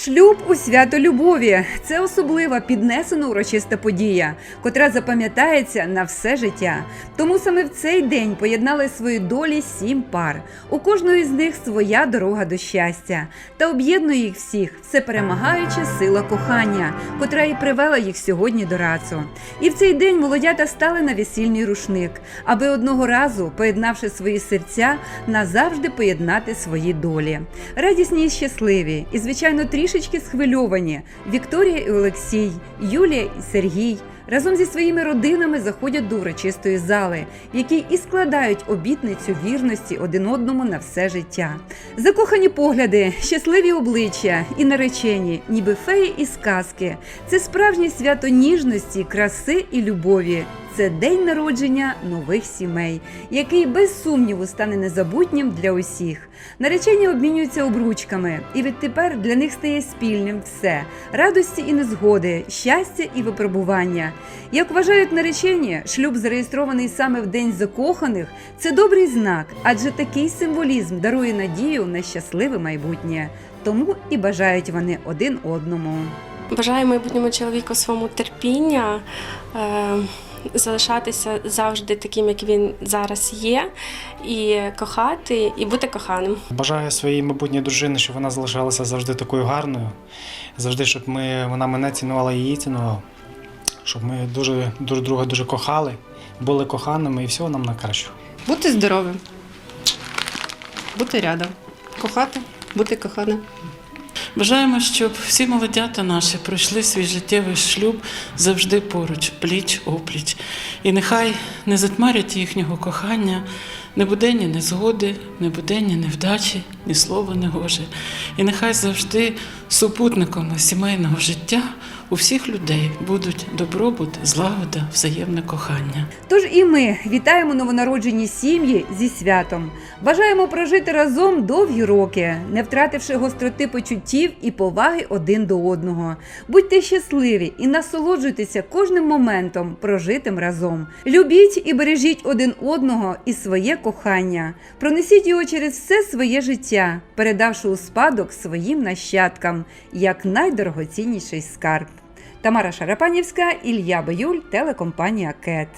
Шлюб у свято любові це особлива піднесена урочиста подія, котра запам'ятається на все життя. Тому саме в цей день поєднали свої долі сім пар. У кожної з них своя дорога до щастя. Та об'єднує їх всіх всеперемагаюча сила кохання, котра і привела їх сьогодні до рацу. І в цей день молодята стали на весільний рушник, аби одного разу, поєднавши свої серця, назавжди поєднати свої долі. Радісні і щасливі, і звичайно трішечки схвильовані. Вікторія і Олексій, Юлія і Сергій разом зі своїми родинами заходять до урочистої зали, в якій і складають обітницю вірності один одному на все життя. Закохані погляди, щасливі обличчя і наречені, ніби феї і сказки. Це справжнє свято ніжності, краси і любові. Це день народження нових сімей, який без сумніву стане незабутнім для усіх. Наречені обмінюються обручками, і відтепер для них стає спільним все радості і незгоди, щастя і випробування. Як вважають наречені, шлюб, зареєстрований саме в день закоханих, це добрий знак, адже такий символізм дарує надію на щасливе майбутнє. Тому і бажають вони один одному. Бажаю майбутньому чоловіку своєму терпіння, е, залишатися завжди таким, як він зараз є, і кохати, і бути коханим. Бажаю своїй майбутній дружині, щоб вона залишалася завжди такою гарною, завжди, щоб ми, вона мене цінувала і її цінував, щоб ми дуже друг друга дуже кохали, були коханими і всього нам на кращого. Бути здоровим, бути рядом, кохати, бути коханим. Бажаємо, щоб всі молодята наші пройшли свій життєвий шлюб завжди поруч, пліч опліч. І нехай не затмарять їхнього кохання, не буде ні незгоди, не буде ні невдачі, ні слова негоже. І нехай завжди супутниками сімейного життя у всіх людей будуть добробут, злагода, взаємне кохання. Тож і ми вітаємо новонароджені сім'ї зі святом. Бажаємо прожити разом довгі роки, не втративши гостроти почуттів і поваги один до одного. Будьте щасливі і насолоджуйтеся кожним моментом, прожитим разом. Любіть і бережіть один одного і своє кохання. Пронесіть його через все своє життя, передавши у спадок своїм нащадкам як найдорогоцінніший скарб. Тамара Шарапанівська, Ілья Баюль, телекомпанія Кет.